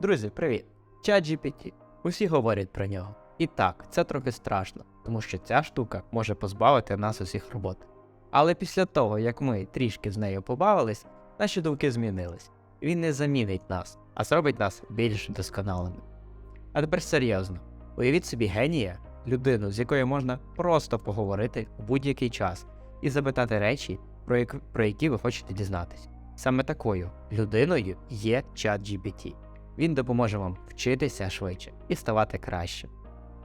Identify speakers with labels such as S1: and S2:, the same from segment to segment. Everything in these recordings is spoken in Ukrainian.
S1: Друзі, привіт! ChatGPT. Усі говорять про нього. І так, це трохи страшно, тому що ця штука може позбавити нас усіх робот. Але після того, як ми трішки з нею побавились, наші думки змінились. Він не замінить нас, а зробить нас більш досконалими. А тепер серйозно, уявіть собі генія, людину, з якою можна просто поговорити у будь-який час і запитати речі, про, як... про які ви хочете дізнатись. Саме такою людиною є ChatGPT. Він допоможе вам вчитися швидше і ставати кращим.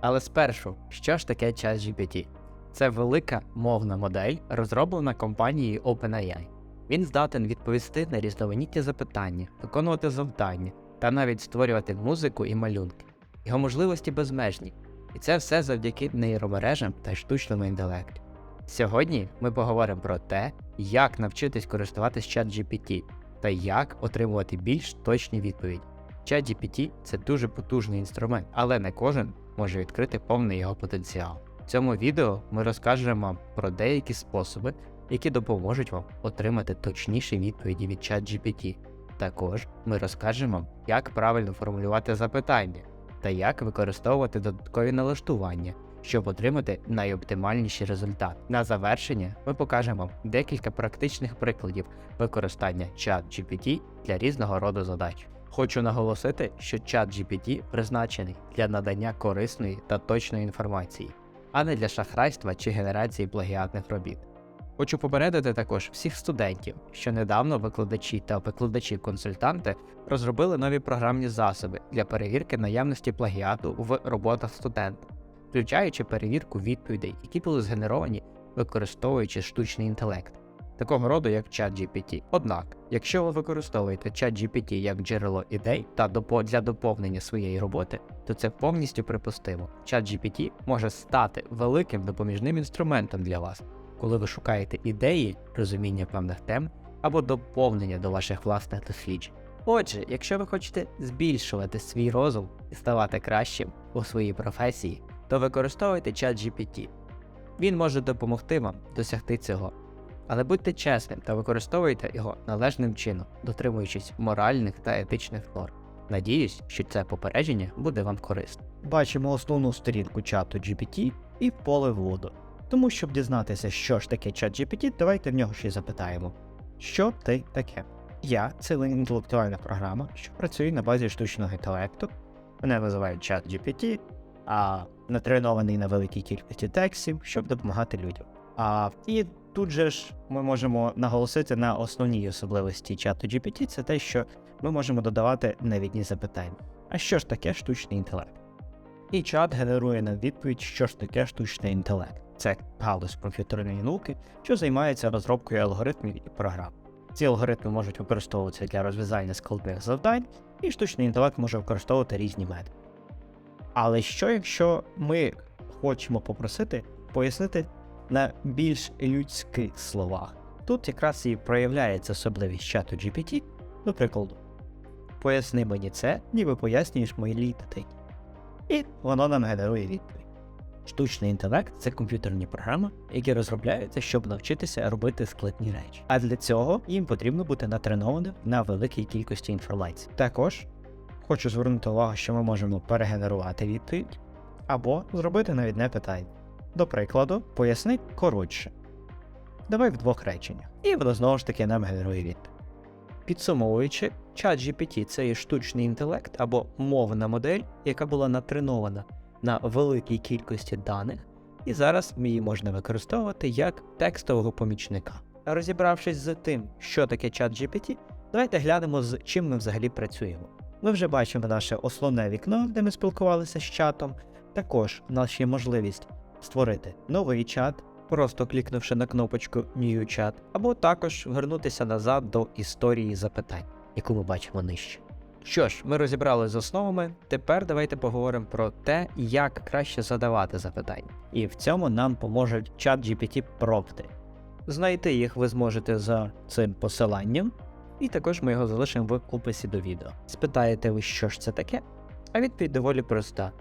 S1: Але спершу, що ж таке ChatGPT? Це велика мовна модель, розроблена компанією OpenAI. Він здатен відповісти на різноманітні запитання, виконувати завдання та навіть створювати музику і малюнки. Його можливості безмежні, і це все завдяки нейромережам та штучному інтелекту. Сьогодні ми поговоримо про те, як навчитись користуватись ChatGPT та як отримувати більш точні відповіді. ChatGPT – це дуже потужний інструмент, але не кожен може відкрити повний його потенціал. В цьому відео ми розкажемо вам про деякі способи, які допоможуть вам отримати точніші відповіді від ChatGPT. Також ми розкажемо як правильно формулювати запитання та як використовувати додаткові налаштування, щоб отримати найоптимальніший результат. На завершення ми покажемо вам декілька практичних прикладів використання ChatGPT для різного роду задач. Хочу наголосити, що ChatGPT призначений для надання корисної та точної інформації, а не для шахрайства чи генерації плагіатних робіт. Хочу попередити також всіх студентів, що недавно викладачі та викладачі-консультанти розробили нові програмні засоби для перевірки наявності плагіату в роботах студента, включаючи перевірку відповідей, які були згенеровані використовуючи штучний інтелект, такого роду як ChatGPT. Однак, якщо ви використовуєте ChatGPT як джерело ідей та для доповнення своєї роботи, то це повністю припустимо. ChatGPT може стати великим допоміжним інструментом для вас, коли ви шукаєте ідеї, розуміння певних тем або доповнення до ваших власних досліджень. Отже, якщо ви хочете збільшувати свій розум і ставати кращим у своїй професії, то використовуйте ChatGPT. Він може допомогти вам досягти цього. Але будьте чесним та використовуйте його належним чином, дотримуючись моральних та етичних норм. Надіюсь, що це попередження буде вам корисним.
S2: Бачимо основну сторінку чату GPT і поле вводу. Тому, щоб дізнатися, що ж таке чат GPT, давайте в нього ще й запитаємо. Що ти таке? Я це інтелектуальна програма, що працює на базі штучного інтелекту. Мене називають чат GPT, а натренований на великій кількості текстів, щоб допомагати людям. А, і тут же ж ми можемо наголосити на основній особливості чату GPT, це те, що ми можемо додавати невідні запитання. А що ж таке штучний інтелект? І чат генерує нам відповідь, що ж таке штучний інтелект. Це галузь комп'ютерної науки, що займається розробкою алгоритмів і програм. Ці алгоритми можуть використовуватися для розв'язання складних завдань, і штучний інтелект може використовувати різні методи. Але що якщо ми хочемо попросити пояснити на більш людських словах? Тут якраз і проявляється особливість чату GPT, до прикладу. Поясни мені це, ніби пояснюєш мої літати. І воно нам генерує відповідь. Штучний інтелект це комп'ютерні програми, які розробляються, щоб навчитися робити складні речі. А для цього їм потрібно бути натренованим на великій кількості інформації. Також хочу звернути увагу, що ми можемо перегенерувати відповідь або зробити навідне питання. До прикладу, поясни коротше. Давай в двох реченнях. І воно знову ж таки нам генерує відповідь. Підсумовуючи, ChatGPT – це є штучний інтелект або мовна модель, яка була натренована на великій кількості даних, і зараз її можна використовувати як текстового помічника. Розібравшись з тим, що таке ChatGPT, давайте глянемо, з чим ми взагалі працюємо. Ми вже бачимо наше основне вікно, де ми спілкувалися з чатом. Також у нас є можливість створити новий чат, просто клікнувши на кнопочку New Chat, або також вернутися назад до історії запитань, яку ми бачимо нижче. Що ж, ми розібрали з основами. Тепер давайте поговоримо про те, як краще задавати запитання. І в цьому нам поможуть чат GPT пробти. Знайти їх ви зможете за цим посиланням, і також ми його залишимо в описі до відео. Спитаєте ви, що ж це таке? А відповідь доволі проста.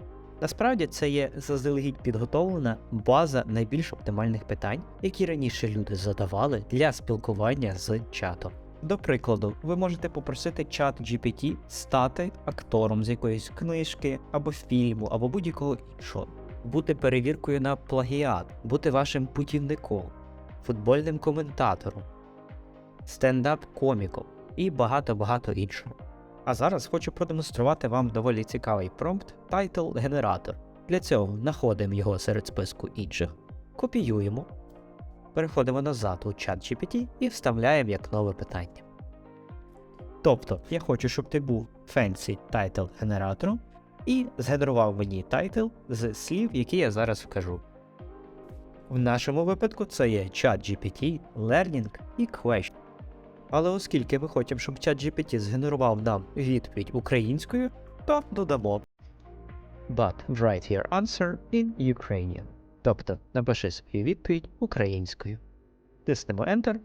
S2: Насправді це є заздалегідь підготовлена база найбільш оптимальних питань, які раніше люди задавали для спілкування з чатом. До прикладу, ви можете попросити чат GPT стати актором з якоїсь книжки або фільму, або будь-якого іншого, бути перевіркою на плагіат, бути вашим путівником, футбольним коментатором, стендап-коміком і багато-багато іншого. А зараз хочу продемонструвати вам доволі цікавий промпт Title Generator. Для цього знаходимо його серед списку інших, копіюємо, переходимо назад у чат GPT і вставляємо як нове питання. Тобто, я хочу, щоб ти був fancy title генератором і згенерував мені тайтл з слів, які я зараз вкажу. В нашому випадку це є чат GPT, Learning і Question. Але оскільки ми хочемо, щоб чат GPT згенерував нам відповідь українською, то додамо But write your answer in Ukrainian. Тобто напиши свою відповідь українською. Тиснемо Enter.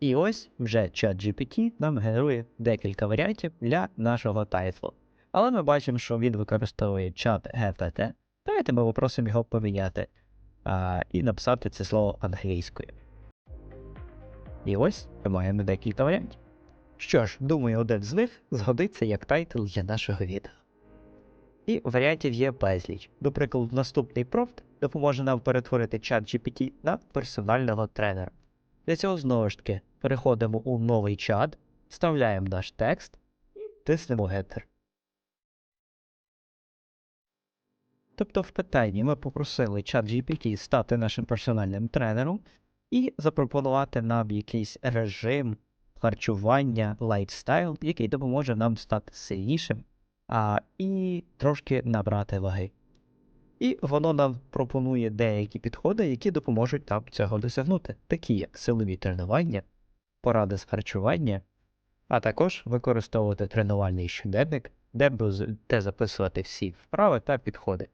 S2: І ось вже чат GPT нам генерує декілька варіантів для нашого тайтлу. Але ми бачимо, що він використовує чат GPT. Давайте ми попросимо його поміняти а, і написати це слово англійською. І ось ми маємо декілька варіантів. Що ж, думаю, один з них згодиться як тайтл для нашого відео. І варіантів є безліч. До наступний промпт допоможе нам перетворити чат GPT на персонального тренера. Для цього знову ж таки переходимо у новий чат, вставляємо наш текст і тиснемо Getter. Тобто в питанні ми попросили чат GPT стати нашим персональним тренером і запропонувати нам якийсь режим харчування, лайфстайл, який допоможе нам стати сильнішим а, і трошки набрати ваги. І воно нам пропонує деякі підходи, які допоможуть нам цього досягнути, такі як силові тренування, поради з харчування, а також використовувати тренувальний щоденник, де будете записувати всі вправи та підходи.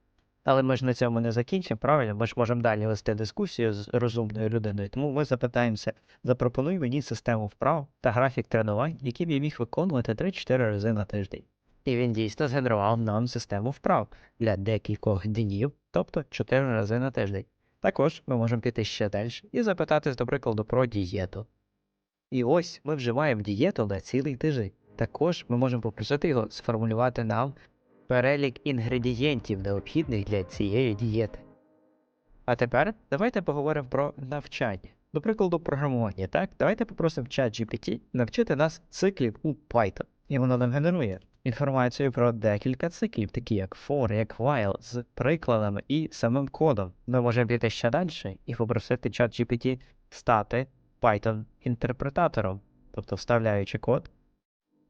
S2: Але ми ж на цьому не закінчимо, правильно? Ми ж можемо далі вести дискусію з розумною людиною, тому ми запитаємося, запропонуй мені систему вправ та графік тренувань, які б я міг виконувати 3-4 рази на тиждень. І він дійсно згенерував нам систему вправ для декількох днів, тобто 4 рази на тиждень. Також ми можемо піти ще далі і запитати, до прикладу, про дієту. І ось ми вживаємо дієту на цілий тиждень. Також ми можемо попросити його сформулювати нам перелік інгредієнтів, необхідних для цієї дієти. А тепер давайте поговоримо про навчання. До прикладу, програмування, так? Давайте попросимо чат GPT навчити нас циклів у Python. І воно нам генерує інформацію про декілька циклів, такі як for, як while, з прикладами і самим кодом. Ми можемо піти ще далі і попросити чат GPT стати Python інтерпретатором, тобто вставляючи код,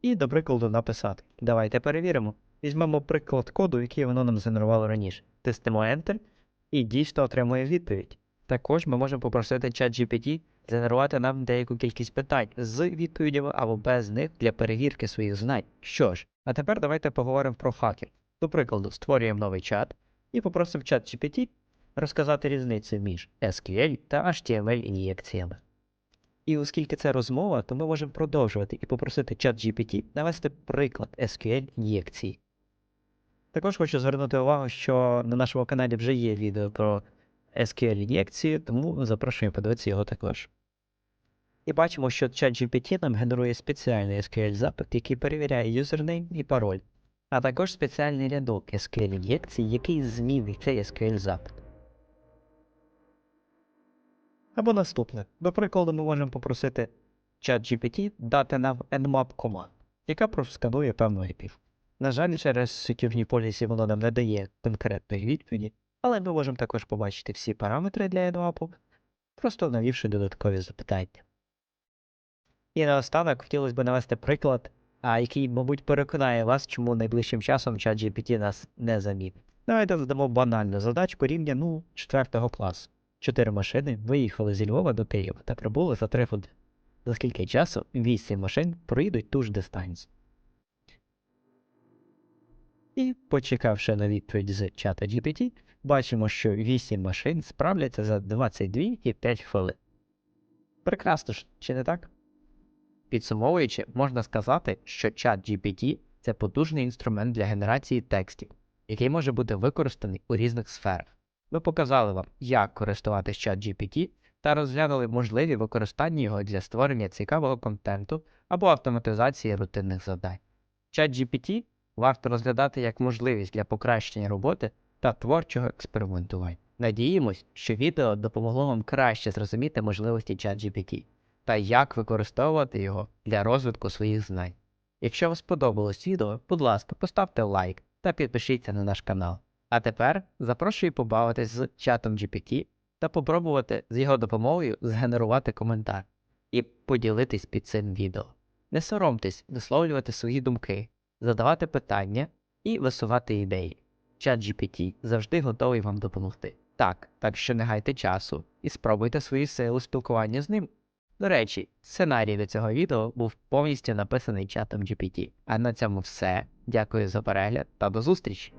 S2: і, до прикладу, написати. Давайте перевіримо. Візьмемо приклад коду, який воно нам згенерувало раніше. Тиснемо Enter і дійсно отримує відповідь. Також ми можемо попросити чат GPT згенерувати нам деяку кількість питань з відповідями або без них для перевірки своїх знань. Що ж, а тепер давайте поговоримо про хакер. До прикладу, створюємо новий чат і попросимо чат GPT розказати різницю між SQL та HTML ін'єкціями. І оскільки це розмова, то ми можемо продовжувати і попросити чат GPT навести приклад SQL ін'єкції. Також хочу звернути увагу, що на нашому каналі вже є відео про SQL ін'єкції, тому запрошую подивитися його також. І бачимо, що ChatGPT нам генерує спеціальний SQL запит, який перевіряє юзернейм і пароль, а також спеціальний рядок SQL ін'єкції, який змінить цей SQL запит. Або наступне. До прикладу, ми можемо попросити ChatGPT дати нам nmap команд, яка просканує певну IP. На жаль, через security policy воно нам не дає конкретної відповіді, але ми можемо також побачити всі параметри для nmap, просто навівши додаткові запитання. І наостанок хотілося б навести приклад, а який, мабуть, переконає вас, чому найближчим часом ChatGPT нас не замінить. Давайте задамо банальну задачку рівня ну, 4 класу. Чотири машини виїхали зі Львова до Києва та прибули за 3 години. За скільки часу 8 машин проїдуть ту ж дистанцію. І, почекавши на відповідь з чата GPT, бачимо, що 8 машин справляться за 22 і 5 хвилин. Прекрасно ж, чи не так? Підсумовуючи, можна сказати, що чат GPT це потужний інструмент для генерації текстів, який може бути використаний у різних сферах. Ми показали вам, як користуватися чат GPT
S1: та розглянули можливі використання його для створення цікавого контенту або автоматизації рутинних завдань. ChatGPT варто розглядати як можливість для покращення роботи та творчого експериментування. Надіємось, що відео допомогло вам краще зрозуміти можливості ChatGPT та як використовувати його для розвитку своїх знань. Якщо вам сподобалось відео, будь ласка, поставте лайк та підпишіться на наш канал. А тепер запрошую побавитись з чатом GPT та попробувати з його допомогою згенерувати коментар і поділитись під цим відео. Не соромтесь висловлювати свої думки, задавати питання і висувати ідеї. Чат GPT завжди готовий вам допомогти. Так, так що не гайте часу і спробуйте свої сили у спілкуванні з ним. До речі, сценарій до цього відео був повністю написаний чатом GPT. А на цьому все. Дякую за перегляд та до зустрічі!